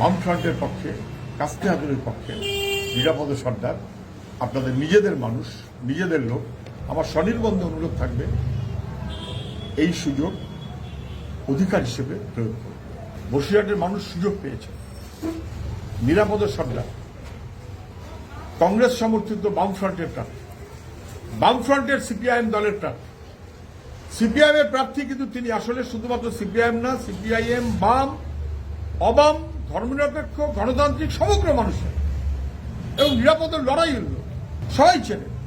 বামফ্রন্টের পক্ষে কাস্তে হাতুরের পক্ষে, নিরাপদ সর্দার, আপনাদের নিজেদের মানুষ, নিজেদের লোক, আমার স্বনির্বন্ধ অনুরোধ থাকবে, এই সুযোগ অধিকার হিসেবে প্রয়োগ করুন। বসিরহাটের মানুষ সুযোগ পেয়েছে। নিরাপদ সর্দার। কংগ্রেস সমর্থিত বামফ্রন্টের প্রার্থী। বামফ্রন্টের সিপিআইএম দলের প্রার্থী। সিপিআইএম এর প্রার্থী কিন্তু তিনি আসলে শুধুমাত্র সিপিআইএম না, সিপিআইএম, বাম, অবাম ধর্মনিরপেক্ষ, গণতান্ত্রিক, সমগ্র মানুষের। এবং নিরাপদের লড়াই হল। সবাই চেনে।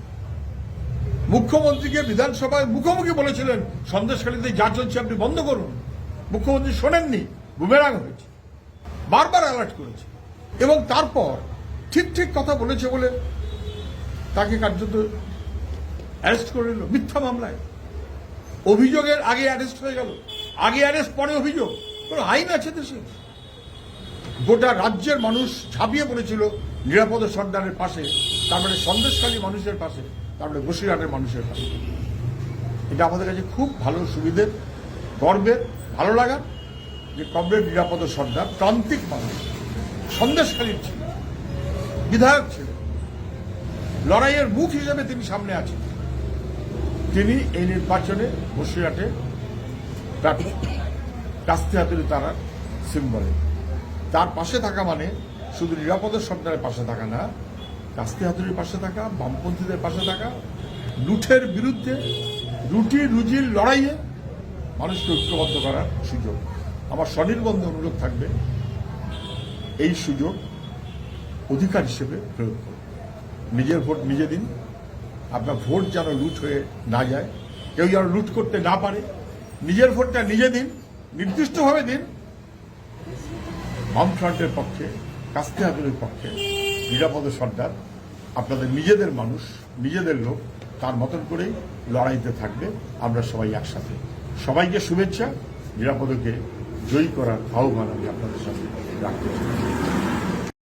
মুখ্যমন্ত্রীকে বিধানসভায় মুখোমুখি বলেছিলেন, সন্দেশখালীতে যা চলছে আপনি বন্ধ করুন। মুখ্যমন্ত্রী শোনেননি, বুমেরাং হয়েছে। বারবার অ্যালার্ট করেছে। এবং তারপর ঠিক ঠিক কথা বলেছে বলে তাকে কার্যত অ্যারেস্ট করে নিল, মিথ্যা মামলায়। অভিযোগের আগে অ্যারেস্ট হয়ে গেল। আগে অ্যারেস্ট, পরে অভিযোগ। কোনো আইন আছে দেশে? গোটা রাজ্যের মানুষ ঝাঁপিয়ে পড়েছিল নিরাপদ সর্দারের পাশে তার মানে সন্দেশখালী মানুষের পাশে তার মানে বসিরহাটের মানুষের পাশে। এটা আমাদের কাছে খুব ভালো সুবিধের গর্বের, ভালো লাগার যে কমরেড নিরাপদ সর্দার প্রান্তিক মানুষ, সন্দেশখালীর ছিল, বিধায়ক ছিলেন লড়াইয়ের মুখ হিসেবে তিনি সামনে আছেন। তিনি এই নির্বাচনে বসিরহাটে প্রার্থী কাস্তে হাতুড়ি তারা সিম্বলে তার পাশে থাকা মানে শুধু নিরাপদ সরকারের পাশে থাকা না কাস্তে হাতুড়ির পাশে থাকা, বামপন্থীদের পাশে থাকা, লুঠের বিরুদ্ধে রুটি রুজির লড়াইয়ে মানুষকে ঐক্যবদ্ধ করার সুযোগ। আমার স্বনির্বন্ধ অনুরোধ থাকবে, এই সুযোগ অধিকার হিসেবে প্রয়োগ করুন। নিজের ভোট নিজে দিন। আপনার ভোট যেন লুট হয়ে না যায়, কেউ যেন লুট করতে না পারে, নিজের ভোটটা নিজে দিন, নির্দিষ্টভাবে দিন বামফ্রন্টের পক্ষে কাস্তে আপিলের পক্ষে নিরাপদে সর্দার, আপনাদের নিজেদের মানুষ, নিজেদের লোক, তার মতন করেই লড়াইতে থাকবে। আমরা সবাই একসাথে। সবাইকে শুভেচ্ছা, নিরাপদকে জয়ী করার আহ্বান আমি আপনাদের সাথে রাখতে চাই।